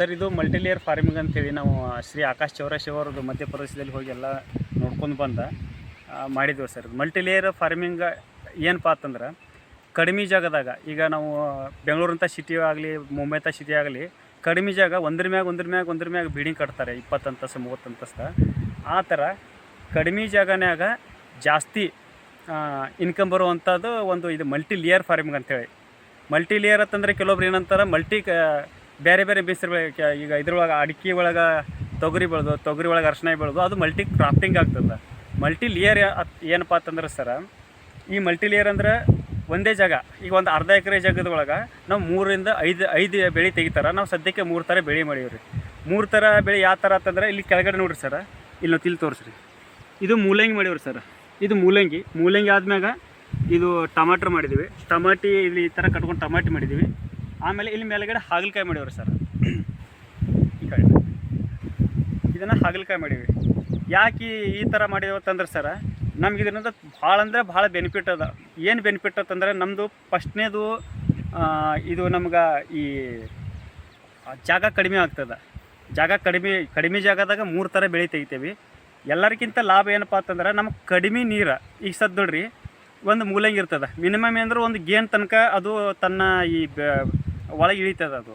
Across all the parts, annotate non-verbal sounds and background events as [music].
Sir, ಇದು ಮಲ್ಟಿಲೇಯರ್ farming ಅಂತೇಳಿ ನಾವು ಶ್ರೀ ಆಕಾಶ್ ಚೌರಾಶಿ ಅವರದ್ದು ಮಧ್ಯಪ್ರದೇಶದಲ್ಲಿ ಹೋಗಿ ಎಲ್ಲ ನೋಡ್ಕೊಂಡು ಬಂದ ಮಾಡಿದ್ವಿ ಸರ್. ಮಲ್ಟಿಲೇಯರ್ ಫಾರ್ಮಿಂಗ್ ಏನಪ್ಪ ಅಂತಂದ್ರೆ ಕಡಿಮೆ ಜಾಗದಾಗ, ಈಗ ನಾವು ಬೆಂಗಳೂರಂಥ ಸಿಟಿ ಆಗಲಿ ಮುಂಬೈ ಅಂತ ಸಿಟಿ ಆಗಲಿ, ಕಡಿಮೆ ಜಾಗ ಒಂದ್ರ ಮ್ಯಾಗ ಒಂದ್ರ ಮ್ಯಾಗ ಒಂದ್ರ ಮ್ಯಾಗ ಬೀಡಿಂಗ್ ಕಟ್ತಾರೆ, ಇಪ್ಪತ್ತು ಅಂತಸ್ತು, ಮೂವತ್ತು ಅಂತಸ್ತ. ಆ ಥರ ಕಡಿಮೆ ಜಾಗನ್ಯಾಗ ಜಾಸ್ತಿ ಇನ್ಕಮ್ ಬರುವಂಥದ್ದು ಒಂದು ಇದು ಮಲ್ಟಿ ಲೇಯರ್ ಫಾರ್ಮಿಂಗ್ ಅಂತೇಳಿ. ಮಲ್ಟಿ ಲೇಯರ್ ಅಂತಂದ್ರೆ ಕೆಲವೊಬ್ರು ಏನಂತಾರೆ ಮಲ್ಟಿ ಕ ಬೇರೆ ಬೇರೆ ಬೇಸರ ಈಗ ಇದ್ರೊಳಗೆ ಅಡಿಕೆ ಒಳಗೆ ತೊಗರಿ ಬೆಳೆದು, ತೊಗರಿ ಒಳಗೆ ಅರ್ಶಿನ ಬೆಳೆದು, ಅದು ಮಲ್ಟಿ ಕ್ರಾಫ್ಟಿಂಗ್ ಆಗ್ತದೆ. ಮಲ್ಟಿ ಲೇಯರ್ ಏನಪ್ಪ ಅಂತಂದ್ರೆ ಸರ, ಈ ಮಲ್ಟಿ ಲೇಯರ್ ಅಂದ್ರೆ ಒಂದೇ ಜಾಗ, ಈಗ ಒಂದು ಅರ್ಧ ಎಕರೆ ಜಾಗದ ಒಳಗೆ ನಾವು ಮೂರಿಂದ ಐದು ಐದು ಬೆಳೆ ತೆಗಿತಾರೆ, ನಾವು ಸದ್ಯಕ್ಕೆ ಮೂರು ಥರ ಬೆಳೆ ಮಾಡೀವಿ ರೀ ಮೂರು ಥರ ಬೆಳೆ ಯಾವ ಥರ ಅಂತಂದ್ರೆ ಇಲ್ಲಿ ಕೆಳಗಡೆ ನೋಡ್ರಿ ಸರ, ಇಲ್ಲಿ ನಾವು ತಿಳಿ ತೋರಿಸ್ರಿ. ಇದು ಮೂಲಂಗಿ ಮಾಡೀವ್ರಿ ಸರ್. ಇದು ಮೂಲಂಗಿ ಮೂಲಂಗಿ ಆದ್ಮ್ಯಾಗ ಇದು ಟಮಾಟ್ರ್ ಮಾಡಿದ್ದೀವಿ ಟಮಾಟಿ ಇಲ್ಲಿ ಈ ಥರ ಕಟ್ಕೊಂಡು ಟಮಾಟಿ ಮಾಡಿದ್ದೀವಿ ಆಮೇಲೆ ಇಲ್ಲಿ ಮೇಲ್ಗಡೆ ಹಾಗಲಕಾಯಿ ಮಾಡಿವ್ರಿ ಸರ್. ಇದನ್ನು ಹಾಗಲಕಾಯಿ ಮಾಡೀವಿ. ಯಾಕೆ ಈ ಥರ ಅಂತಂದ್ರೆ ಸರ, ನಮ್ಗೆ ಇದರಿಂದ ಭಾಳ ಅಂದ್ರೆ ಭಾಳ ಬೆನಿಫಿಟ್ ಅದ. ಏನು ಬೆನಿಫಿಟ್ ಅಂತಂದ್ರೆ ನಮ್ಮದು ಫಸ್ಟ್ನೇದು ಇದು ನಮ್ಗೆ ಈ ಜಾಗ ಕಡಿಮೆ ಆಗ್ತದೆ. ಜಾಗ ಕಡಿಮೆ ಕಡಿಮೆ ಜಾಗದಾಗ ಮೂರು ಥರ ಬೆಳೆ ತೆಗಿತೇವೆ. ಎಲ್ಲರಿಗಿಂತ ಲಾಭ ಏನಪ್ಪ ಅಂತಂದ್ರೆ ನಮ್ಗೆ ಕಡಿಮೆ ನೀರು, ಈಗ ಸದ್ ನೋಡ್ರಿ, ಒಂದು ಮೂಲಂಗಿ ಇರ್ತದೆ. ಮಿನಿಮಮ್ ಅಂದ್ರೆ ಒಂದು ಗೇನ್ ತನಕ ಅದು ತನ್ನ ಈ ಒಳಗೆ ಇಳಿತದೆ ಅದು.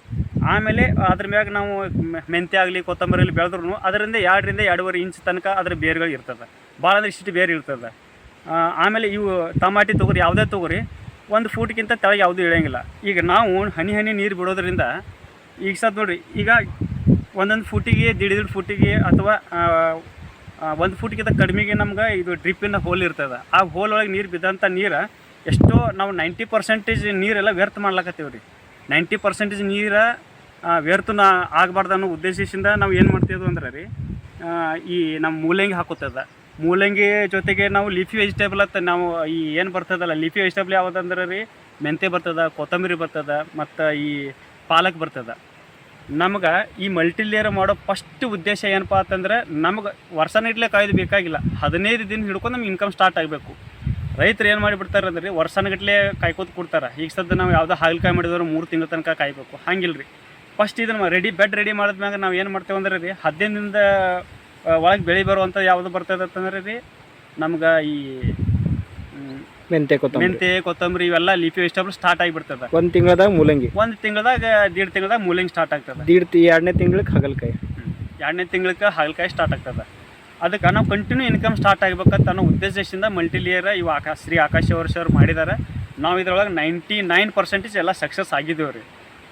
ಆಮೇಲೆ ಅದ್ರ ಮ್ಯಾಗ ನಾವು ಮೆಂತೆ ಮೆಂತ್ಯ ಆಗಲಿ, ಕೊತ್ತಂಬರಿ ಬೆಳೆದ್ರೂ ಅದರಿಂದ ಎರಡರಿಂದ ಎರಡೂವರೆ ಇಂಚ್ ತನಕ ಅದ್ರ ಬೇರುಗಳು ಇರ್ತದೆ. ಭಾಳ ಅಂದ್ರೆ ಇಷ್ಟು ಬೇರೆ ಇರ್ತದೆ. ಆಮೇಲೆ ಇವು ಟಮಾಟಿ ತೊಗರಿ, ಯಾವುದೇ ತೊಗರಿ, ಒಂದು ಫೂಟ್ಗಿಂತ ತೆಳಗೆ ಯಾವುದೂ ಇಳಿಯಂಗಿಲ್ಲ. ಈಗ ನಾವು ಹನಿ ಹನಿ ನೀರು ಬಿಡೋದ್ರಿಂದ ಈಗ ಸದ್ ನೋಡ್ರಿ, ಈಗ ಒಂದೊಂದು ಫೂಟಿಗೆ ದಿಢ ದಿಢ ಫೂಟಿಗೆ ಅಥವಾ ಒಂದು ಫೂಟ್ಗಿಂತ ಕಡಿಮೆಗೆ ನಮ್ಗೆ ಇದು ಡ್ರಿಪ್ಪಿನ ಹೋಲ್ ಇರ್ತದೆ. ಆ ಹೋಲ್ ಒಳಗೆ ನೀರು ಬಿದ್ದಂಥ ನೀರು ಎಷ್ಟೋ ನಾವು ನೈಂಟಿ ಪರ್ಸೆಂಟೇಜ್ ನೀರೆಲ್ಲ ವ್ಯರ್ಥ ಮಾಡ್ಲಕತ್ತೀವಿ ರೀ ನೈಂಟಿ ಪರ್ಸೆಂಟೇಜ್ ನೀರು ವ್ಯರ್ಥ ಆಗಬಾರ್ದು ಅನ್ನೋ ಉದ್ದೇಶದಿಂದ ನಾವು ಏನು ಮಾಡ್ತಿದ್ವು ಅಂದ್ರೆ ರೀ ಈ ನಮ್ಮ ಮೂಲಂಗಿ ಹಾಕೋತದ ಮೂಲಂಗಿ ಜೊತೆಗೆ ನಾವು ಲೀಫಿ ವೆಜಿಟೇಬಲ್ ಅಂತ ನಾವು ಈ ಏನು ಬರ್ತದಲ್ಲ ಲೀಫಿ ವೆಜಿಟೇಬಲ್ ಯಾವುದಂದ್ರೆ ರೀ ಮೆಂತೆ ಬರ್ತದ, ಕೊತ್ತಂಬರಿ ಬರ್ತದ, ಮತ್ತು ಈ ಪಾಲಕ್ ಬರ್ತದ. ನಮ್ಗೆ ಈ ಮಲ್ಟಿಲೇಯರ್ ಮಾಡೋ ಫಸ್ಟ್ ಉದ್ದೇಶ ಏನಪ್ಪ ಅಂತಂದ್ರೆ ನಮ್ಗೆ ಇಡ್ಲೇ ಕಾಯ್ದು ಬೇಕಾಗಿಲ್ಲ. ಹದಿನೈದು ದಿನ ಹಿಡ್ಕೊಂಡು ನಮ್ಗೆ ಇನ್ಕಮ್ ಸ್ಟಾರ್ಟ್ ಆಗಬೇಕು. ರೈತರು ಏನು ಮಾಡಿಬಿಡ್ತಾರೆ ಅಂದ್ರೆ ವರ್ಷನಗಟ್ಲೆ ಕಾಯ್ಕೋತ ಕೊಡ್ತಾರೆ. ಈಗ ಸದ್ಯ ನಾವು ಯಾವುದೋ ಹಾಗಲಕಾಯಿ ಮಾಡಿದ್ರು ಮೂರು ತಿಂಗಳ ತನಕ ಕಾಯ್ಬೇಕು. ಹಾಗಿಲ್ರಿ. ಫಸ್ಟ್ ಇದನ್ನು ರೆಡಿ ಬೆಡ್ ರೆಡಿ ಮಾಡಿದ್ಮ್ಯಾಗ ನಾವು ಏನು ಮಾಡ್ತೇವೆ ಅಂದ್ರೆ ರೀ ಹದಿನೈದಿಂದ ದಿನದ ಒಳಗೆ ಬೆಳೆ ಬರುವಂಥ ಯಾವುದು ಬರ್ತದೆ ಅಂತಂದ್ರೆ ರೀ ನಮ್ಗೆ ಈ ಮೆಂತೆ ಕೊತ್ತಂಬರಿ. ಮೆಂತೆ ಕೊತ್ತಂಬರಿ ಇವೆಲ್ಲ ಲೀಫಿ ವೆಜಿಟೇಬಲ್ ಸ್ಟಾರ್ಟ್ ಆಗಿಬಿಡ್ತದೆ. ಒಂದು ತಿಂಗಳದಾಗ ಮೂಲಂಗಿ. ಒಂದು ತಿಂಗಳದಾಗ ದೀಡ್ ತಿಂಗಳದಾಗ ಮೂಲಂಗಿ ಸ್ಟಾರ್ಟ್ ಆಗ್ತದೆ. ದೀಡ್ ಎರಡನೇ ತಿಂಗಳಿಗೆ ಹಾಗಲಕಾಯಿ. ಎರಡನೇ ತಿಂಗಳಿಗೆ ಹಾಗಲಕಾಯಿ ಸ್ಟಾರ್ಟ್ ಆಗ್ತದೆ. ಅದಕ್ಕೆ ನಾವು ಕಂಟಿನ್ಯೂ ಇನ್ಕಮ್ ಸ್ಟಾರ್ಟ್ ಆಗಬೇಕಂತ ಅನ್ನೋ ಉದ್ದೇಶದಿಂದ ಮಲ್ಟಿಲಿಯರ್ ಇವು ಆಕಾಶ ಶ್ರೀ ಆಕಾಶ ವರ್ಷ ಅವ್ರು ಮಾಡಿದ್ದಾರೆ. ನಾವು ಇದರೊಳಗೆ ನೈಂಟಿ ನೈನ್ ಪರ್ಸೆಂಟೇಜ್ ಎಲ್ಲ ಸಕ್ಸಸ್ ಆಗಿದ್ದೇವೆ ರೀ.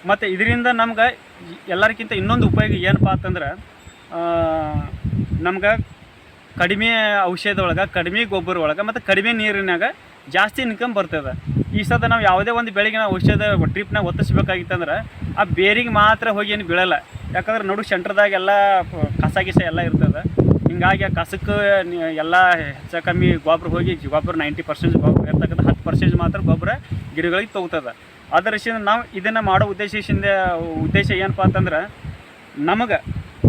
ಮತ್ತು ಇದರಿಂದ ನಮ್ಗೆ ಎಲ್ಲರಿಗಿಂತ ಇನ್ನೊಂದು ಉಪಯೋಗ ಏನಪ್ಪ ಅಂತಂದ್ರೆ ನಮ್ಗೆ ಕಡಿಮೆ ಔಷಧ ಒಳಗೆ ಕಡಿಮೆ ಗೊಬ್ಬರ ಒಳಗೆ ಮತ್ತು ಕಡಿಮೆ ನೀರಿನಾಗ ಜಾಸ್ತಿ ಇನ್ಕಮ್ ಬರ್ತದೆ. ಈ ಸದ ನಾವು ಯಾವುದೇ ಒಂದು ಬೆಳೆಗೆ ನಾವು ಔಷಧ ಟ್ರಿಪ್ನಾಗ ಒತ್ತಿಸ್ಬೇಕಾಗಿತ್ತಂದ್ರೆ, ಆ ಬೇರಿಗೆ ಮಾತ್ರ ಹೋಗಿ ಏನು ಬೀಳಲ್ಲ. ಯಾಕಂದ್ರೆ ನಡು ಸೆಂಟ್ರದಾಗ ಎಲ್ಲ ಕಸ ಗಿಸ ಎಲ್ಲ ಇರ್ತದೆ. ಹಿಂಗಾಗಿ ಆ ಕಸಕ್ಕೆ ಎಲ್ಲ ಹೆಚ್ಚು ಕಮ್ಮಿ ಗೊಬ್ಬರ ಹೋಗಿ ಗೊಬ್ಬರ ನೈಂಟಿ ಪರ್ಸೆಂಟ್ ಗೊಬ್ಬರ ಇರ್ತಕ್ಕಂಥ ಹತ್ತು ಪರ್ಸೆಂಟ್ ಮಾತ್ರ ಗೊಬ್ಬರ ಗಿಡಗಳಿಗೆ ತೊಗೋತದೆ. ಅದರ ನಾವು ಇದನ್ನು ಮಾಡೋ ಉದ್ದೇಶದಿಂದ ಉದ್ದೇಶ ಏನಪ್ಪ ಅಂತಂದ್ರೆ ನಮಗೆ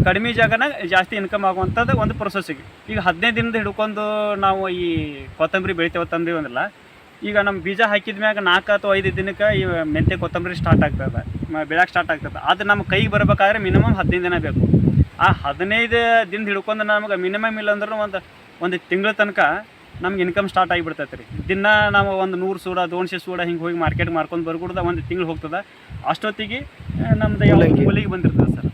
ಕಡಿಮೆ ಜಾಗನ ಜಾಸ್ತಿ ಇನ್ಕಮ್ ಆಗುವಂಥದ್ದು ಒಂದು ಪ್ರೊಸೆಸ್ಸಿಗೆ ಈಗ ಹದಿನೈದು ದಿನದ ಹಿಡ್ಕೊಂಡು ನಾವು ಈ ಕೊತ್ತಂಬರಿ ಬೆಳಿತೇವೆ ತಂದೀವಿ ಅಂದ್ರಲ್ಲ, ಈಗ ನಮ್ಮ ಬೀಜ ಹಾಕಿದ ಮ್ಯಾಗ ನಾಲ್ಕು ಅಥವಾ ಐದು ದಿನಕ್ಕೆ ಈ ಮೆಂತೆ ಕೊತ್ತಂಬರಿ ಸ್ಟಾರ್ಟ್ ಆಗ್ತದೆ ಬೆಳೆಯಕ್ಕೆ ಬೆಳ್ಯಾಕೆ ಸ್ಟಾರ್ಟ್ ಆಗ್ತದೆ. ಅದು ನಮ್ಮ ಕೈಗೆ ಬರಬೇಕಾದ್ರೆ ಮಿನಿಮಮ್ ಹದಿನೈದು ದಿನ ಬೇಕು. ಆ ಹದಿನೈದು ದಿನ ಹಿಡ್ಕೊಂಡು ನಮಗೆ ಮಿನಿಮಮ್ ಇಲ್ಲ ಅಂದ್ರೂ ಒಂದು ಒಂದು ತಿಂಗಳ ತನಕ ನಮ್ಗೆ ಇನ್ಕಮ್ ಸ್ಟಾರ್ಟ್ ಆಗಿಬಿಡ್ತೈತೆ ರೀ. ದಿನ ನಾವು ಒಂದು ನೂರು ಸೂಡ ದೋನ್ಶೆ ಸೂಡ ಹಿಂಗೆ ಹೋಗಿ ಮಾರ್ಕೆಟ್ ಮಾರ್ಕೊಂಡು ಬರ್ಕೊಡ್ದ ಒಂದು ತಿಂಗಳು ಹೋಗ್ತದೆ. ಅಷ್ಟೊತ್ತಿಗೆ ನಮ್ದು ಮೂಲಂಗಿ. ಬಂದಿರ್ತದೆ ಸರ್.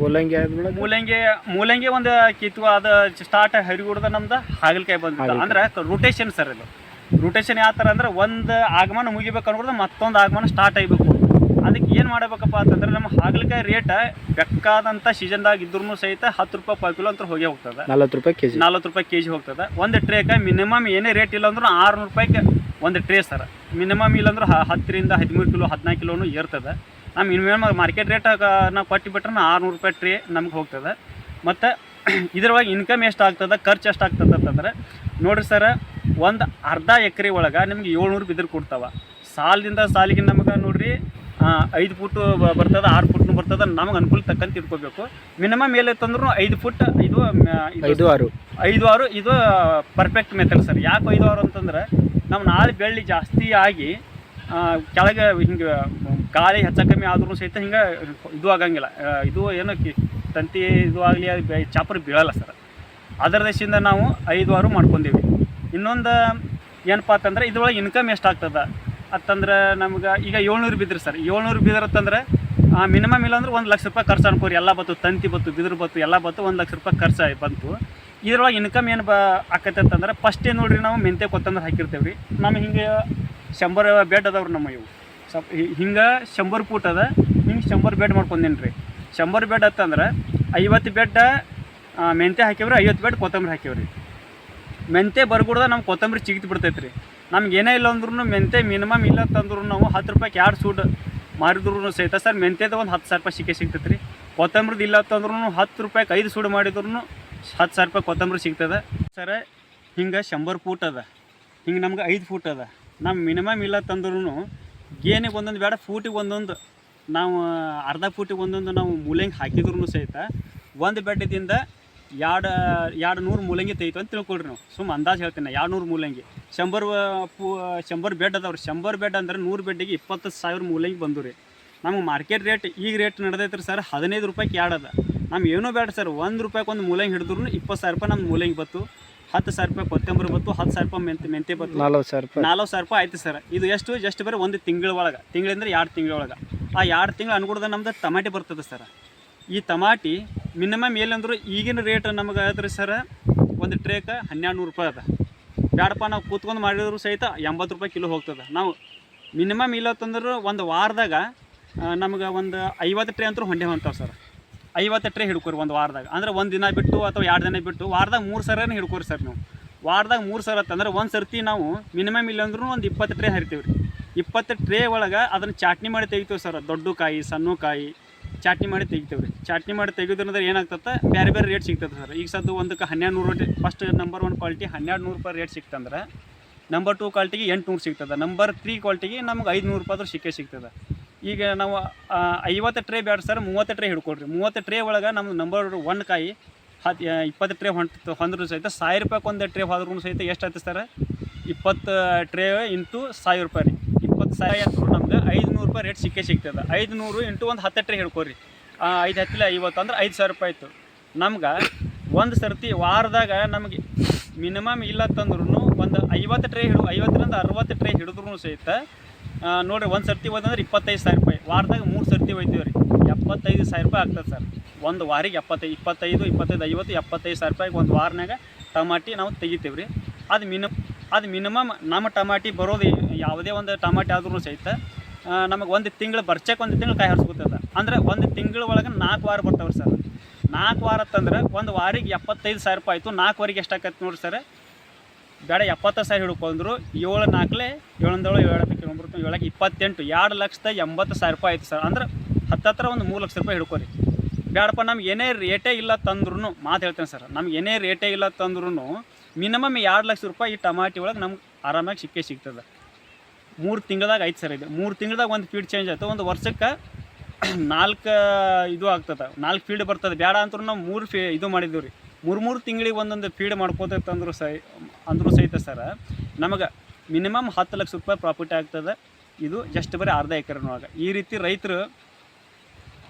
ಮೂಲಂಗಿ ಮೂಲಂಗಿ ಮೂಲಂಗಿ ಒಂದು ಕಿತ್ತು ಅದು ಸ್ಟಾರ್ಟ್ ಹರಿಗುಡ್ದ ನಮ್ದು ಹಾಗಲಕಾಯಿ ಬಂದಿರ್ತದೆ. ಅಂದ್ರೆ ರೊಟೇಷನ್ ಸರ್ ಇದು. ರೊಟೇಷನ್ ಯಾವ ಥರ ಅಂದ್ರೆ ಒಂದು ಆಗಮನ ಮುಗಿಬೇಕು ಅನ್ಕೊಡ್ದು ಮತ್ತೊಂದು ಆಗಮನ ಸ್ಟಾರ್ಟ್ ಆಗಬೇಕು. ಅದಕ್ಕೆ ಏನು ಮಾಡಬೇಕಪ್ಪ ಅಂತಂದ್ರೆ ನಮ್ಮ ಹಾಗಲಕಾಯಿ ರೇಟ್ ಬೇಕಾದಂಥ ಸೀಸನ್ದಾಗ ಇದ್ರೂ ಸಹಿತ ಹತ್ತು ರೂಪಾಯಿ ಪಾವ್ ಕಿಲೋ ಅಂತ ಹೋಗಿ ಹೋಗ್ತದೆ. ನಲ್ವತ್ತು ರೂಪಾಯಿ ಕೆಜಿ. ನಲ್ವತ್ತು ರೂಪಾಯಿ ಕೆ ಜಿ ಹೋಗ್ತದೆ. ಒಂದು ಟ್ರೇಕ ಮಿನಿಮಮ್ ಏನೇ ರೇಟ್ ಇಲ್ಲ ಅಂದ್ರೆ ಆರುನೂರು ರೂಪಾಯಿಗೆ ಒಂದು ಟ್ರೇ ಸರ್. ಮಿನಿಮಮ್ ಇಲ್ಲಾಂದ್ರೆ ಅಂದ್ರೆ ಹತ್ತರಿಂದ ಹದಿಮೂರು ಕಿಲೋ ಹದಿನಾಲ್ಕು ಕಿಲೋನು ಏರ್ತದೆ. ನಮ್ಮ ಮಿನಿಮಮ್ ಮಾರ್ಕೆಟ್ ರೇಟ್ ನಾವು ಕೊಟ್ಟು ಬಿಟ್ರೆ ಆರುನೂರು ರೂಪಾಯಿ ಟ್ರೇ ನಮ್ಗೆ ಹೋಗ್ತದೆ. ಮತ್ತು [clears throat] ಇದ್ರೊಳಗೆ ಇನ್ಕಮ್ ಎಷ್ಟು ಆಗ್ತದೆ ಖರ್ಚು ಎಷ್ಟು ಆಗ್ತದೆ ಅಂತಂದ್ರೆ ನೋಡ್ರಿ ಸರ ಒಂದು ಅರ್ಧ ಎಕರೆ ಒಳಗೆ ನಿಮ್ಗೆ ಏಳ್ನೂರು ಬಿದಿರು ಕೊಡ್ತಾವ. ಸಾಲದಿಂದ ಸಾಲಿಗೆ ನಮಗೆ ನೋಡ್ರಿ ಐದು ಫುಟ್ ಬರ್ತದ ಆರು ಫುಟ್ನು ಬರ್ತದೆ ನಮಗೆ ಅನುಕೂಲ ತಕ್ಕಂತ ಇಟ್ಕೋಬೇಕು ಮಿನಿಮಮ್ ಮೇಲೆ ತಂದ್ರೂ ಐದು ಫುಟ್ ಇದು ಐದು ಆರು. ಐದು ಆರು ಇದು ಪರ್ಫೆಕ್ಟ್ ಮೆಥಡ್ ಸರ್. ಯಾಕೆ ಐದು ಆರು ಅಂತಂದ್ರೆ ನಮ್ಮ ನಾಳೆ ಬೆಳ್ಳಿ ಜಾಸ್ತಿ ಆಗಿ ಕೆಳಗೆ ಹಿಂಗೆ ಗಾಳಿ ಹೆಚ್ಚ ಕಮ್ಮಿ ಆದ್ರೂ ಸಹಿತ ಹಿಂಗೆ ಇದು ಆಗಂಗಿಲ್ಲ. ಇದು ಏನು ತಂತಿ ಇದು ಆಗಲಿ ಚಾಪರ್ ಬೀಳಲ್ಲ ಸರ್. ಅದರ ದೇಶದಿಂದ ನಾವು ಐದು ಆರು ಮಾಡ್ಕೊಂಡೀವಿ. ಇನ್ನೊಂದು ಏನಪ್ಪ ಅಂತಂದ್ರೆ ಇದ್ರೊಳಗೆ ಇನ್ಕಮ್ ಎಷ್ಟು ಆಗ್ತದೆ? ಅಂತಂದ್ರೆ ನಮ್ಗೆ ಈಗ ಏಳ್ನೂರು ಬಿದ್ರಿ ಸರ್. ಏಳ್ನೂರು ಆ ಮಿನಿಮಮ್ ಇಲ್ಲ ಅಂದ್ರೆ ಒಂದು ಲಕ್ಷ ರೂಪಾಯಿ ಖರ್ಚು ಅನ್ಕೋರಿ. ಎಲ್ಲ ಬತ್ತು, ತಂತಿ ಬತ್ತು, ಬಿದಿರು ಬತ್ತು, ಎಲ್ಲ ಬತ್ತು ಒಂದು ಲಕ್ಷ ರೂಪಾಯಿ ಖರ್ಚು ಬಂತು. ಇದ್ರೊಳಗೆ ಇನ್ಕಮ್ ಏನು ಬ ಆಕೈತೆ ಅಂತಂದ್ರೆ ಫಸ್ಟೇ ನೋಡ್ರಿ ನಾವು ಮೆಂತೆ, ಕೊತ್ತಂಬರಿ ಹಾಕಿರ್ತೇವೆ ರೀ. ನಮ್ಮ ಹಿಂಗೆ ಶಂಬರ್ ಬೆಡ್ ಅದಾವ್ರಿ ನಮ್ಮ ಇವು. ಹಿಂಗ ಹಿಂಗೆ ಶಂಬರ್ ಪೂಟ್ ಅದ. ಹಿಂಗೆ ಶಂಬರ್ ಬೆಡ್ ಮಾಡ್ಕೊಂಡೇನಿ ರೀ. ಶಂಬರ್ ಬೆಡ್ ಅಂತಂದ್ರೆ ಐವತ್ತು ಬೆಡ್ ಮೆಂತೆ ಹಾಕಿವ್ರಿ, ಐವತ್ತು ಬೆಡ್ ಕೊತ್ತಂಬರಿ ಹಾಕಿವ್ರಿ. ಮೆಂತೆ ಬರ್ಗುಡ್ದ ನಮ್ಮ ಕೊತ್ತಂಬರಿ ಚಿಗಿತ್ ಬಿಡ್ತೈತೆ ರೀ ನಮ್ಗೆ ಏನೇ ಇಲ್ಲ ಅಂದ್ರೂ ಮೆಂತೆ ಮಿನಿಮಮ್ ಇಲ್ಲ ತಂದ್ರು ನಾವು ಹತ್ತು ರೂಪಾಯಿಗೆ ಎರಡು ಸೂಟ್ ಮಾರಿದ್ರು ಸಹಿತ. ಸರ್, ಮೆಂತೆದ ಒಂದು ಹತ್ತು ಸಾವಿರ ರೂಪಾಯಿ ಸಿಕ್ಕೇ ಸಿಗ್ತೈತೆ ರೀ ಕೊತ್ತಂಬರಿದು ಇಲ್ಲ ಅಂತಂದ್ರೂ ಹತ್ತು ರೂಪಾಯಿಗೆ ಐದು ಸೂಡು ಮಾಡಿದ್ರು ಹತ್ತು ಸಾವಿರ ರೂಪಾಯಿ ಕೊತ್ತಂಬರಿ ಸಿಗ್ತದೆ. ಸರ್, ಹಿಂಗೆ ಶಂಬರ್ ಫೂಟ್ ಅದ. ಹಿಂಗೆ ನಮ್ಗೆ ಐದು ಫೂಟ್ ಅದ. ನಮ್ಮ ಮಿನಿಮಮ್ ಇಲ್ಲ ತಂದ್ರೂ ಗೇನಿಗೆ ಒಂದೊಂದು ಬೇಡ, ಫೂಟಿಗೆ ಒಂದೊಂದು ನಾವು ಅರ್ಧ ಫೂಟಿಗೆ ಒಂದೊಂದು ನಾವು ಮೂಲಂಗಿ ಹಾಕಿದ್ರು ಸಹಿತ ಒಂದು ಬೆಡ್ದಿಂದ ಎರಡು ಎರಡು ನೂರು ಮೂಲಂಗಿ ತೆಗಿತು ಅಂತ ತಿಳ್ಕೊಳ್ರಿ ನಾವು. ಸುಮ್ಮ ಅಂದಾಜು ಹೇಳ್ತೀನಿ ಎರಡು ನೂರು ಮೂಲಂಗಿ. ಶಂಬರ್ ಪೂ ಶಂಬರ್ ಬೆಡ್ ಅದಾವ್ರಿ. ಶಂಬರ್ ಬೆಡ್ ಅಂದ್ರೆ ನೂರು ಬೆಡ್ಡಿಗೆ ಇಪ್ಪತ್ತು ಸಾವಿರ ಮೂಲಂಗಿ ಬಂದು ರೀ. ನಮ್ಗೆ ಮಾರ್ಕೆಟ್ ರೇಟ್ ಈಗ ರೇಟ್ ನಡೆದೈತ್ರಿ ಸರ್ ಹದಿನೈದು ರೂಪಾಯಿಗೆ ಎರಡು ಅದ. ನಮ್ಗೆ ಏನೂ ಬೇಡ ಸರ್ ಒಂದು ರೂಪಾಯಿಗೆ ಒಂದು ಮೂಲಂಗಿ ಹಿಡಿದ್ರು ಇಪ್ಪತ್ತು ಸಾವಿರ ರೂಪಾಯಿ ನಮ್ಮ ಮೂಲಂಗಿ ಬತ್ತು ಹತ್ತು ಸಾವಿರ ರೂಪಾಯಿ ಕೊತ್ತಂಬರಿ ಬತ್ತು ಹತ್ತು ಸಾವಿರ ರೂಪಾಯಿ ಮೆಂತೆ ಮೆಂತೆ ಬತ್ತು ನಾಲ್ಕು ಸಾವಿರ ರೂಪಾಯಿ. ನಾಲ್ಕು ಸಾವಿರ ರೂಪಾಯಿ ಆಯ್ತು ಸರ್. ಇದು ಎಷ್ಟು ಜಸ್ಟ್ ಬರೀ ಒಂದು ತಿಂಗಳ ಒಳಗೆ. ತಿಂಗಳಿಂದ್ರೆ ಎರಡು ತಿಂಗಳ ಒಳಗೆ. ಆ ಎರಡು ತಿಂಗಳು ಅನ್ಕೊಡ್ದ ನಮ್ದು ಟಮಾಟಿ ಬರ್ತದೆ ಸರ್. ಈ ಟಮಾಟಿ ಮಿನಿಮಮ್ ಎಲ್ಲಂದ್ರೆ ಈಗಿನ ರೇಟ್ ನಮಗೆ ಆದ್ರೆ ಸರ ಒಂದು ಟ್ರೇಕ ಹನ್ನೆರಡು ನೂರು ರೂಪಾಯಿ ಅದ. ಬ್ಯಾಡಪ್ಪ, ನಾವು ಕೂತ್ಕೊಂಡು ಮಾಡಿದ್ರು ಸಹಿತ ಎಂಬತ್ತು ರೂಪಾಯಿ ಕಿಲೋ ಹೋಗ್ತದೆ. ನಾವು ಮಿನಿಮಮ್ ಇಲ್ಲತ್ತಂದ್ರೆ ಒಂದು ವಾರದಾಗ ನಮ್ಗೆ ಒಂದು ಐವತ್ತು ಟ್ರೇ ಅಂತೂ ಹೊಂಡೆ ಹೊಂತಾವೆ ಸರ್. ಐವತ್ತು ಟ್ರೇ ಹಿಡ್ಕೊರಿ ಒಂದು ವಾರದಾಗ. ಅಂದ್ರೆ ಒಂದು ದಿನ ಬಿಟ್ಟು ಅಥವಾ ಎರಡು ದಿನ ಬಿಟ್ಟು ವಾರದಾಗ ಮೂರು ಸರನೇ ಹಿಡ್ಕೊರಿ ಸರ್ ನೀವು. ವಾರದಾಗ ಮೂರು ಸರ ಅಂತಂದ್ರೆ ಒಂದು ಸರ್ತಿ ನಾವು ಮಿನಿಮಮ್ ಇಲ್ಲಾಂದ್ರೂ ಒಂದು ಇಪ್ಪತ್ತು ಟ್ರೇ ಹರಿತೀವಿ ರೀ ಇಪ್ಪತ್ತು ಟ್ರೇ ಒಳಗೆ ಅದನ್ನು ಚಾಟ್ನಿ ಮಾಡಿ ತೆಗಿತೀವಿ ಸರ್. ದೊಡ್ಡ ಕಾಯಿ, ಸಣ್ಣ ಕಾಯಿ ಚಾಟ್ನಿ ಮಾಡಿ ತೆಗಿತೇವೆ ರೀ ಚಾಟ್ನಿ ಮಾಡಿ ತೆಗೆಯೋದ್ರಿಂದ ಏನಾಗ್ತದೆ ಬೇರೆ ಬೇರೆ ರೇಟ್ ಸಿಗ್ತದೆ ಸರ್. ಈಗ ಸದ್ದು ಒಂದಕ್ಕೆ ಹನ್ನೆರಡು ನೂರು ಫಸ್ಟ್ ನಂಬರ್ ಒನ್ ಕ್ವಾಲಿಟಿ ಹನ್ನೆರಡು ನೂರು ರೂಪಾಯಿ ರೇಟ್ ಸಿಕ್ತಂದ್ರೆ ನಂಬರ್ ಟು ಕ್ವಾಲಿಟಿಗೆ ಎಂಟುನೂರು ಸಿಗ್ತದೆ. ನಂಬರ್ ತ್ರೀ ಕ್ವಾಲಿಟಿಗೆ ನಮ್ಗೆ ಐದುನೂರು ರೂಪಾಯಿ ಆದ್ರೂ ಸಿಕ್ಕೇ ಸಿಗ್ತದೆ. ಈಗ ನಾವು ಐವತ್ತು ಟ್ರೇ ಬೇಡ ಸರ್ ಮೂವತ್ತು ಟ್ರೇ ಹಿಡ್ಕೊಳ್ರಿ. ಮೂವತ್ತು ಟ್ರೇ ಒಳಗೆ ನಮ್ಮ ನಂಬರ್ ಒನ್ ಕಾಯಿ ಹತ್ತು ಇಪ್ಪತ್ತು ಟ್ರೇ ಹೊಂಟು, ಹೊಂದ್ರು ಸಹಿತ ಸಾವಿರ ರೂಪಾಯಿ ಒಂದು ಟ್ರೇ ಹೋದ್ರೂ ಸಹಿತ ಎಷ್ಟು ಆಯ್ತು ಸರ್ ಇಪ್ಪತ್ತು ಟ್ರೇ ಇಂಟು ಸಾವಿರ ರೂಪಾಯಿ ರೀ. ಇಪ್ಪತ್ತು ಸಾವಿರ ಆಯ್ತು ನಮ್ಗೆ ಐದುನೂರು ರೂಪಾಯಿ ರೇಟ್ ಸಿಕ್ಕೇ ಸಿಗ್ತದೆ. ಐದುನೂರು ಇಂಟು ಒಂದು ಹತ್ತು ಟ್ರೇ ಹಿಡ್ಕೊರಿ ಐದು ಹತ್ತಿಲ್ಲ, ಇವತ್ತು ಅಂದ್ರೆ ಐದು ಸಾವಿರ ರೂಪಾಯಿ ಆಯಿತು. ನಮ್ಗೆ ಒಂದು ಸರ್ತಿ ವಾರದಾಗ ನಮಗೆ ಮಿನಿಮಮ್ ಇಲ್ಲ ತಂದ್ರೂ ಒಂದು ಐವತ್ತು ಟ್ರೇ ಹಿಡು, ಐವತ್ತರಿಂದ ಅರವತ್ತು ಟ್ರೇ ಹಿಡಿದ್ರೂ ಸಹಿತ ನೋಡ್ರಿ ಒಂದು ಸರ್ತಿ ಹೋದಂದ್ರೆ ಇಪ್ಪತ್ತೈದು ಸಾವಿರ ರೂಪಾಯಿ. ವಾರದಾಗ ಮೂರು ಸರ್ತಿ ಹೋಯ್ತೀವಿ ರೀ. ಎಪ್ಪತ್ತೈದು ಸಾವಿರ ರೂಪಾಯಿ ಆಗ್ತದೆ ಸರ್. ಒಂದು ವಾರಿಗೆ ಎಪ್ಪತ್ತೈದು ಇಪ್ಪತ್ತೈದು ಇಪ್ಪತ್ತೈದು, ಐವತ್ತು, ಎಪ್ಪತ್ತೈದು ಸಾವಿರ ರೂಪಾಯಿಗೆ ಒಂದು ವಾರನಾಗ ಟಮಾಟಿ ನಾವು ತೆಗಿತೀವಿ ರೀ ಅದು ಮಿನಿಮ್ ಅದು ಮಿನಿಮಮ್ ನಮ್ಮ ಟಮಾಟಿ ಬರೋದು ಯಾವುದೇ ಒಂದು ಟಮಾಟಿ ಆದ್ರೂ ಸಹಿತ ನಮಗೆ ಒಂದು ತಿಂಗಳು ಬರ್ಚಕ್ಕೆ ಒಂದು ತಿಂಗಳು ಕಾಯಿ ಹರಿಸ್ಕೊತದ ಅಂದ್ರೆ ಒಂದು ತಿಂಗಳ ಒಳಗೆ ನಾಲ್ಕು ವಾರ ಬರ್ತಾವೆ ಸರ್. ನಾಲ್ಕು ವಾರ ಅಂತಂದ್ರೆ ಒಂದು ವಾರಿಗೆ ಎಪ್ಪತ್ತೈದು ಸಾವಿರ ರೂಪಾಯಿ ಆಯಿತು. ನಾಲ್ಕು ವಾರಿಗೆ ಎಷ್ಟಾಕೈತೆ ನೋಡ್ರಿ ಸರ್. ಬೇಡ ಎಪ್ಪತ್ತು ಸಾವಿರ ಹಿಡ್ಕೊಂಡ್ರು ಏಳು ನಾಲ್ಕಲೆ ಏಳೊಂದೇಳು ಏಳು ಕಿಲೋಮೀಟ್ರ್ ಏಳಕ್ಕೆ ಇಪ್ಪತ್ತೆಂಟು, ಎರಡು ಲಕ್ಷದ ಎಂಬತ್ತು ಸಾವಿರ ರೂಪಾಯಿ ಆಯ್ತು ಸರ್. ಅಂದ್ರೆ ಹತ್ತತ್ರ ಒಂದು ಮೂರು ಲಕ್ಷ ರೂಪಾಯಿ ಹಿಡ್ಕೊರಿ. ಬೇಡಪ್ಪ, ನಮ್ಗೆ ಏನೇ ರೇಟೇ ಇಲ್ಲ ತಂದ್ರೂ ಮಾತು ಹೇಳ್ತೇನೆ ಸರ್. ನಮ್ಗೆ ಏನೇ ರೇಟೇ ಇಲ್ಲ ತಂದ್ರೂ ಮಿನಿಮಮ್ ಎರಡು ಲಕ್ಷ ರೂಪಾಯಿ ಈ ಟಮಾಟಿ ಒಳಗೆ ನಮ್ಗೆ ಆರಾಮಾಗಿ ಸಿಕ್ಕೇ ಸಿಗ್ತದೆ. ಮೂರು ತಿಂಗಳದಾಗ ಐತೆ ಸರ್ ಇದು. ಮೂರು ತಿಂಗಳದಾಗ ಒಂದು ಫೀಡ್ ಚೇಂಜ್ ಆಯ್ತು. ಒಂದು ವರ್ಷಕ್ಕೆ [clears throat] ನಾಲ್ಕು ಇದು ಆಗ್ತದೆ. ನಾಲ್ಕು ಫೀಲ್ಡ್ ಬರ್ತದೆ. ಬೇಡ ಅಂದ್ರೂ ನಾವು ಮೂರು ಫೀ ಇದು ಮಾಡಿದ್ದೀವಿ ರೀ. ಮೂರು ಮೂರು ತಿಂಗಳಿಗೆ ಒಂದೊಂದು ಫೀಡ್ ಮಾಡ್ಕೋತಂದ್ರೂ ಸಹ ಅಂದರೂ ಸಹಿತ ಸರ, ನಮಗೆ ಮಿನಿಮಮ್ ಹತ್ತು ಲಕ್ಷ ರೂಪಾಯಿ ಪ್ರಾಫಿಟ್ ಆಗ್ತದೆ. ಇದು ಜಸ್ಟ್ ಬರೀ ಅರ್ಧ ಎಕರೆನೊಳಗೆ ಈ ರೀತಿ ರೈತರು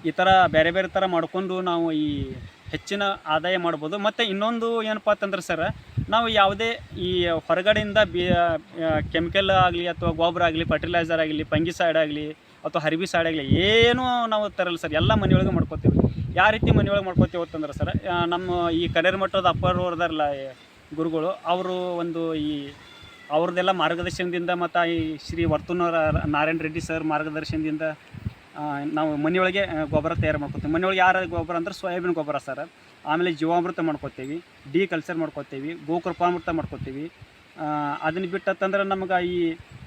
ಈ ಥರ ಬೇರೆ ಬೇರೆ ಥರ ಮಾಡಿಕೊಂಡು ನಾವು ಈ ಹೆಚ್ಚಿನ ಆದಾಯ ಮಾಡ್ಬೋದು. ಮತ್ತು ಇನ್ನೊಂದು ಏನಪ್ಪ ಅಂತಂದ್ರೆ ಸರ್, ನಾವು ಯಾವುದೇ ಈ ಹೊರಗಡೆಯಿಂದ ಬಿ ಕೆಮಿಕಲ್ ಆಗಲಿ ಅಥವಾ ಗೊಬ್ಬರ ಆಗಲಿ ಫರ್ಟಿಲೈಸರ್ ಆಗಲಿ ಫಂಗಿಸೈಡ್ ಆಗಲಿ ಅಥವಾ ಹರ್ಬಿಸೈಡ್ ಆಗಲಿ ಏನೂ ನಾವು ತರಲ್ಲ ಸರ್. ಎಲ್ಲ ಮನೆಯೊಳಗೆ ಮಾಡ್ಕೋತೀವಿ. ಯಾವ ರೀತಿ ಮನೆಯೊಳಗೆ ಮಾಡ್ಕೋತೀವಿ ಅಂತಂದ್ರೆ ಸರ್ ನಮ್ಮ ಈ ಕಡೇರ್ ಮಟ್ಟದ ಅಪ್ಪರ್ ಅವ್ರದಾರಲ್ಲ ಗುರುಗಳು, ಅವರು ಒಂದು ಈ ಅವ್ರದ್ದೆಲ್ಲ ಮಾರ್ಗದರ್ಶನದಿಂದ ಮತ್ತು ಈ ಶ್ರೀ ವರ್ತುನ ನಾರಾಯಣ ರೆಡ್ಡಿ ಸರ್ ಮಾರ್ಗದರ್ಶನದಿಂದ ನಾವು ಮನೆಯೊಳಗೆ ಗೊಬ್ಬರ ತಯಾರು ಮಾಡ್ಕೊತೀವಿ ಮನೆಯೊಳಗೆ ಯಾರು ಗೊಬ್ಬರ ಅಂದ್ರೆ ಸೋಯಾಬೀನ್ ಗೊಬ್ಬರ ಸರ್. ಆಮೇಲೆ ಜೀವಾಮೃತ ಮಾಡ್ಕೊತೀವಿ ಡಿ ಕಲ್ಚರ್ ಮಾಡ್ಕೊತೀವಿ ಗೋಕೃಪಾಮೃತ ಮಾಡ್ಕೊತೀವಿ ಅದನ್ನು ಬಿಟ್ಟಂತಂದ್ರೆ ನಮ್ಗೆ ಈ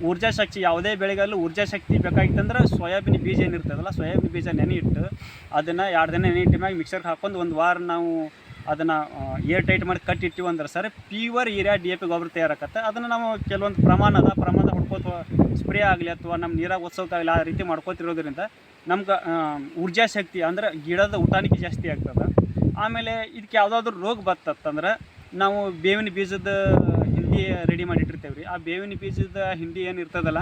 ಊರ್ಜಾ ಶಕ್ತಿ ಯಾವುದೇ ಬೆಳೆಗಲ್ಲೂ ಊರ್ಜಾ ಶಕ್ತಿ ಬೇಕಾಗಿತ್ತಂದ್ರೆ ಸೋಯಾಬೀನ್ ಬೀಜ ಏನಿರ್ತದಲ್ಲ, ಸೋಯಾಬೀನ್ ಬೀಜ ನೆನೆ ಇಟ್ಟು ಅದನ್ನು ಎರಡು ದಿನ ನೆನೆ ಇಟ್ಟು ಮ್ಯಾಗ ಮಿಕ್ಸರ್ಗೆ ಹಾಕೊಂಡು ಒಂದು ವಾರ ನಾವು ಅದನ್ನು ಏರ್ ಟೈಟ್ ಮಾಡಿ ಕಟ್ಟಿಟ್ಟಿವಿ ಅಂದ್ರೆ sir pure urea D A P ಗೊಬ್ಬರ ತಯಾರಾಕತ್ತೆ ಅದನ್ನು ನಾವು ಕೆಲವೊಂದು ಪ್ರಮಾಣ ಅದ ಪ್ರಮಾಣ ಹುಡ್ಕೋತ ಸ್ಪ್ರೇ ಆಗಲಿ ಅಥವಾ ನಮ್ಮ ನೀರಾಗ ಒತ್ಸೋಕಾಗಲಿ ಆ ರೀತಿ ಮಾಡ್ಕೋತಿರೋದ್ರಿಂದ ನಮ್ಗೆ ಊರ್ಜಾ ಶಕ್ತಿ ಅಂದ್ರೆ ಗಿಡದ ಊಟಾನಿಕೆ ಜಾಸ್ತಿ ಆಗ್ತದೆ. ಆಮೇಲೆ ಇದಕ್ಕೆ ಯಾವುದಾದ್ರೂ ರೋಗ ಬರ್ತತ್ತಂದ್ರೆ ನಾವು ಬೇವಿನ ಬೀಜದ ಹಿಂಡಿ ರೆಡಿ ಮಾಡಿ ಇಟ್ಟಿರ್ತೇವೆ ರೀ ಆ ಬೇವಿನ ಬೀಜದ ಹಿಂಡಿ ಏನು ಇರ್ತದಲ್ಲ,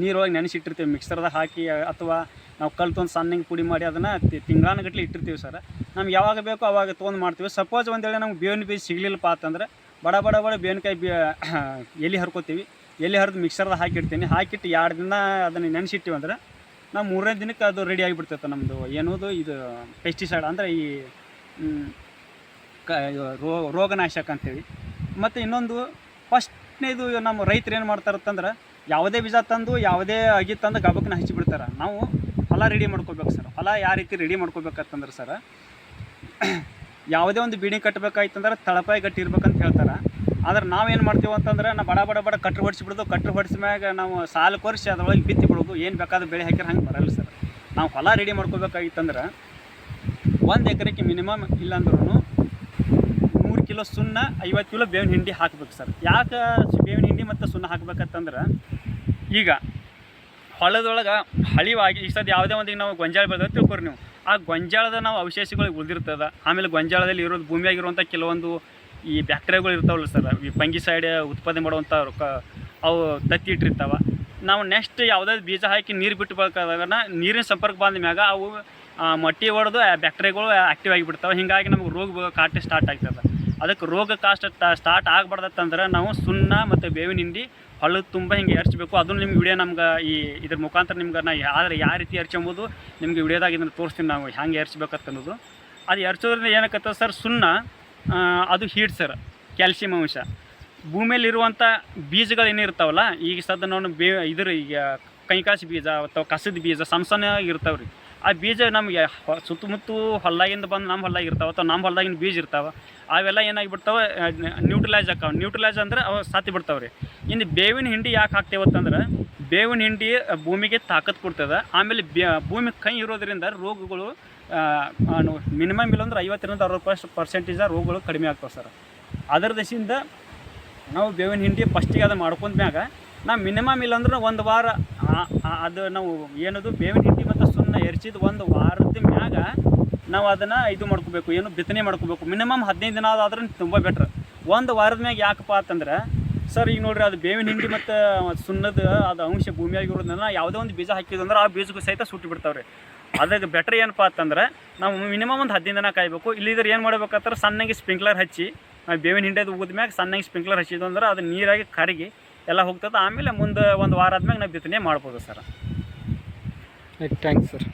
ನೀರೊಳಗೆ ನೆನೆಸಿಟ್ಟಿರ್ತೇವೆ ಮಿಕ್ಸರ್ದಾಗ ಹಾಕಿ ಅಥವಾ ನಾವು ಕಲ್ತು ಒಂದು ಸಣ್ಣಗೆ ಪುಡಿ ಮಾಡಿ ಅದನ್ನು ತಿಂಗಳಾನಗಟ್ಲೆ ಇಟ್ಟಿರ್ತೀವಿ ಸರ್. ನಮ್ಗೆ ಯಾವಾಗ ಬೇಕೋ ಅವಾಗ ತೊಗೊಂಡು ಮಾಡ್ತೀವಿ. ಸಪೋಸ್ ಒಂದು ಹೇಳಿ ನಮ್ಗೆ ಬೇವಿನ ಬೀಜ ಸಿಗಲಿಲ್ಲಪ್ಪ ಅಂತಂದ್ರೆ ಬಡ ಬಡ ಬಡ ಬೇವಿನಕಾಯಿ ಬಿ [coughs] ಎಲೆ ಹರ್ಕೋತೀವಿ. ಎಲೆ ಹರಿದು ಮಿಕ್ಸರ್ದಾಗ ಹಾಕಿಡ್ತೀನಿ. ಹಾಕಿಟ್ಟು ಎರಡು ದಿನ ಅದನ್ನು ನೆನೆಸಿಟ್ಟಿವಿ ಅಂದ್ರೆ ನಾವು ಮೂರನೇ ದಿನಕ್ಕೆ ಅದು ರೆಡಿ ಆಗಿಬಿಡ್ತೈತೆ ನಮ್ಮದು ಏನೋದು ಇದು ಪೆಸ್ಟಿಸೈಡ್ ಅಂದರೆ ಈ ಕ ರೋ ರೋಗನಾಶಕ ಅಂತೇಳಿ. ಮತ್ತು ಇನ್ನೊಂದು ಫಸ್ಟ್ನೇದು ನಮ್ಮ ರೈತರು ಏನು ಮಾಡ್ತಾರಂತಂದ್ರೆ ಯಾವುದೇ ಬೀಜ ತಂದು ಯಾವುದೇ ಅಗಿ ತಂದು ಗಬಕ್ಕನ ಹಚ್ಚಿಬಿಡ್ತಾರೆ ನಾವು ಹೊಲ ರೆಡಿ ಮಾಡ್ಕೋಬೇಕು ಸರ್ ಹೊಲ ಯಾವ ರೀತಿ ರೆಡಿ ಮಾಡ್ಕೋಬೇಕಂತಂದ್ರೆ ಸರ್ ಯಾವುದೇ ಒಂದು ಬಿಡಿ ಕಟ್ಟಬೇಕಾಯ್ತಂದ್ರೆ ತಳಪಾಯಿ ಗಟ್ಟಿ ಇರ್ಬೇಕಂತ ಹೇಳ್ತಾರೆ. ಆದ್ರೆ ನಾವೇನು ಮಾಡ್ತೀವಿ ಅಂತಂದ್ರೆ ನಾವು ಬಡ ಬಡ ಬಡ ಕಟ್ರು ಹೊಡಿಸ್ಬಿಡೋದು ಕಟ್ರು ಹೊಡಿಸಿ ಮ್ಯಾಗ ನಾವು ಸಾಲು ಕೊರಿಸಿ ಅದರೊಳಗೆ ಬಿತ್ತಿ ಬಿಡೋದು, ಏನು ಬೇಕಾದ ಬೆಳೆ ಹಾಕಿದ್ರೆ ಹಂಗೆ ಬರಲ್ಲ ಸರ್ ನಾವು ಹೊಲ ರೆಡಿ ಮಾಡ್ಕೋಬೇಕಾಗಿತ್ತಂದ್ರೆ ಒಂದು ಎಕರೆಗೆ ಮಿನಿಮಮ್ ಇಲ್ಲಾಂದ್ರೂ ಮೂರು ಕಿಲೋ ಸುಣ್ಣ, ಐವತ್ತು ಕಿಲೋ ಬೇವಿನ ಹಿಂಡಿ ಹಾಕ್ಬೇಕು ಸರ್ ಯಾಕೆ ಬೇವಿನ ಹಿಂಡಿ ಮತ್ತು ಸುಣ್ಣ ಹಾಕ್ಬೇಕಂತಂದ್ರೆ ಈಗ ಹೊಲದೊಳಗೆ ಹಳಿವಾಗಿ ಸದ್ ಯಾವುದೇ ಒಂದು ಈಗ ನಾವು ಗೊಂಜಾಳ ಬೆಳೆದ ತಿಳ್ಕೊರಿ ನೀವು. ಆ ಗೊಂಜಾಳದ ನಾವು ಅವಶೇಷಗಳಿಗೆ ಉಳಿದಿರ್ತದೆ. ಆಮೇಲೆ ಗೊಂಜಾಳದಲ್ಲಿ ಇರೋದು ಭೂಮಿಯಾಗಿರುವಂಥ ಕೆಲವೊಂದು ಈ ಬ್ಯಾಕ್ಟೀರಿಯಾಗಳು ಇರ್ತಾವಲ್ಲ ಸರ್, ಈ ಪಂಗಿಸೈಡ್ ಉತ್ಪಾದನೆ ಮಾಡುವಂಥ ಅವು ದತ್ತಿ ಇಟ್ಟಿರ್ತಾವೆ. ನಾವು ನೆಕ್ಸ್ಟ್ ಯಾವುದಾದ್ರು ಬೀಜ ಹಾಕಿ ನೀರು ಬಿಟ್ಟು ನೀರಿನ ಸಂಪರ್ಕ ಬಂದ ಮ್ಯಾಗ ಅವು ಮಟ್ಟಿ ಹೊಡೆದು ಬ್ಯಾಕ್ಟೀರಿಯಾಗಳು ಆ್ಯಕ್ಟಿವ್ ಆಗಿಬಿಡ್ತಾವೆ ಹೀಗಾಗಿ ನಮಗೆ ರೋಗ ಕಾಟ ಸ್ಟಾರ್ಟ್ ಆಗ್ತದೆ. ಅದಕ್ಕೆ ರೋಗ ಕಾಸ್ಟ್ ಸ್ಟಾರ್ಟ್ ಆಗಬಾರ್ದಂತಂದ್ರೆ ನಾವು ಸುಣ್ಣ ಮತ್ತು ಬೇವಿನ ಹಿಂಡಿ ಹೊಲದ ತುಂಬ ಹಿಂಗೆ ಎರಚಬೇಕು. ಅದನ್ನು ನಿಮ್ಗೆ ವಿಡಿಯೋ ನಮ್ಗೆ ಈ ಇದ್ರ ಮುಖಾಂತರ ನಿಮ್ಗೆ ನಾ ಯಾರು ಯಾವ ರೀತಿ ಎರಚಂಬೋದು ನಿಮ್ಗೆ ವಿಡಿಯೋದಾಗ ಇದನ್ನು ತೋರಿಸ್ತೀನಿ ನಾವು ಹೆಂಗೆ ಎರ್ಚ್ಬೇಕಂತ ಅನ್ನೋದು ಅದು ಎರ್ಚೋದ್ರಿಂದ ಏನಕ್ಕತ್ತ ಸರ್, ಸುಣ್ಣ ಅದು ಹೀಟ್ ಸರ್ ಕ್ಯಾಲ್ಸಿಯಂ ಅಂಶ. ಭೂಮಿಯಲ್ಲಿರುವಂಥ ಬೀಜಗಳು ಏನಿರ್ತಾವಲ್ಲ ಈಗ ಸದ್ದ ನಾವು ಬೇ ಇದ್ರ ಈಗ ಕೈಕಾಸಿ ಬೀಜ ಅಥವಾ ಕಸದ ಬೀಜ ಸಣ್ಣ ಸಣ್ಣ ರೀ ಆ ಬೀಜ ನಮಗೆ ಸುತ್ತಮುತ್ತ ಹೊಲ್ದಾಗಿಂದ ಬಂದು ನಮ್ಮ ಹೊಲ್ದಾಗ ಇರ್ತಾವೆ ಅಥವಾ ನಮ್ಮ ಹೊಲ್ದಾಗಿನ ಬೀಜ ಇರ್ತಾವೆ. ಅವೆಲ್ಲ ಏನಾಗಿಬಿಡ್ತಾವೆ ನ್ಯೂಟ್ರಲೈಸ್ ಆಕಾವ ನ್ಯೂಟ್ರಲೈಸ್ ಅಂದ್ರೆ ಅವು ಸಾತಿ ಬಿಡ್ತಾವೆ ರೀ. ಇನ್ನು ಬೇವಿನ ಹಿಂಡಿ ಯಾಕೆ ಹಾಕ್ತೇವತ್ತಂದ್ರೆ, ಬೇವಿನ ಹಿಂಡಿ ಭೂಮಿಗೆ ತಾಕತ್ ಕೊಡ್ತದೆ. ಆಮೇಲೆ ಭೂಮಿ ಕೈ ಇರೋದ್ರಿಂದ ರೋಗಗಳು ಮಿನಿಮಮ್ ಇಲ್ಲಂದ್ರೆ ಐವತ್ತರಿಂದ ಅರವತ್ತು ಪರ್ಸೆಂಟೇಜ್ ರೋಗಗಳು ಕಡಿಮೆ ಆಗ್ತಾವೆ ಸರ್. ಅದರ ದಶೆಯಿಂದ ನಾವು ಬೇವಿನ ಹಿಂಡಿ ಫಸ್ಟಿಗೆ ಅದು ಮಾಡ್ಕೊಂಡ್ಮ್ಯಾಗ ನಾವು ಮಿನಿಮಮ್ ಇಲ್ಲಾಂದ್ರೆ ಒಂದು ವಾರ ಅದು ನಾವು ಏನದು, ಬೇವಿನ ಹಿಂಡಿ ಮತ್ತು ಎರಚಿದ ಒಂದು ವಾರದ ಮ್ಯಾಗ ನಾವು ಅದನ್ನು ಇದು ಮಾಡ್ಕೋಬೇಕು, ಏನು ಬಿತ್ತನೆ ಮಾಡ್ಕೋಬೇಕು. ಮಿನಿಮಮ್ ಹದಿನೈದು ದಿನ ಆದ್ರೆ ತುಂಬ ಬೆಟ್ರ್ ಒಂದು ವಾರದ ಮ್ಯಾಗ ಯಾಕಪ್ಪ ಅಂತಂದ್ರೆ, ಸರ್ ಈಗ ನೋಡ್ರಿ ಅದು ಬೇವಿನ ಹಿಂಡಿ ಮತ್ತು ಸುಣ್ಣದ ಅದು ಅಂಶ ಭೂಮಿಯಾಗಿರೋದ್ರಿಂದ ಯಾವುದೇ ಒಂದು ಬೀಜ ಹಾಕಿದಂದ್ರೆ ಆ ಬೀಜಕ್ಕೂ ಸಹಿತ ಸುಟ್ಟು ಬಿಡ್ತಾವ್ರಿ. ಅದಕ್ಕೆ ಬೆಟ್ರ್ ಏನಪ್ಪ ಅಂತಂದ್ರೆ, ನಾವು ಮಿನಿಮಮ್ ಒಂದು ಹದಿನೈದು ದಿನ ಕಾಯಬೇಕು. ಇಲ್ಲಿದ್ರೆ ಏನು ಮಾಡ್ಬೇಕಂದ್ರೆ ಸಣ್ಣಗೆ ಸ್ಪ್ರಿಂಕ್ಲರ್ ಹಚ್ಚಿ ನಾವು ಬೇವಿನ ಹಿಂಡಿದು ಮ್ಯಾಗ ಸಣ್ಣಗೆ ಸ್ಪ್ರಿಂಕ್ಲರ್ ಹಚ್ಚಿದ್ದು ಅಂದ್ರೆ ಅದು ನೀರಾಗಿ ಕರಗಿ ಎಲ್ಲ ಹೋಗ್ತದೆ. ಆಮೇಲೆ ಮುಂದೆ ಒಂದು ವಾರ ಆದ್ಮೇಲೆ ನಾವು ಬಿತ್ತನೆ ಮಾಡ್ಬೋದು ಸರ್. Thanks sir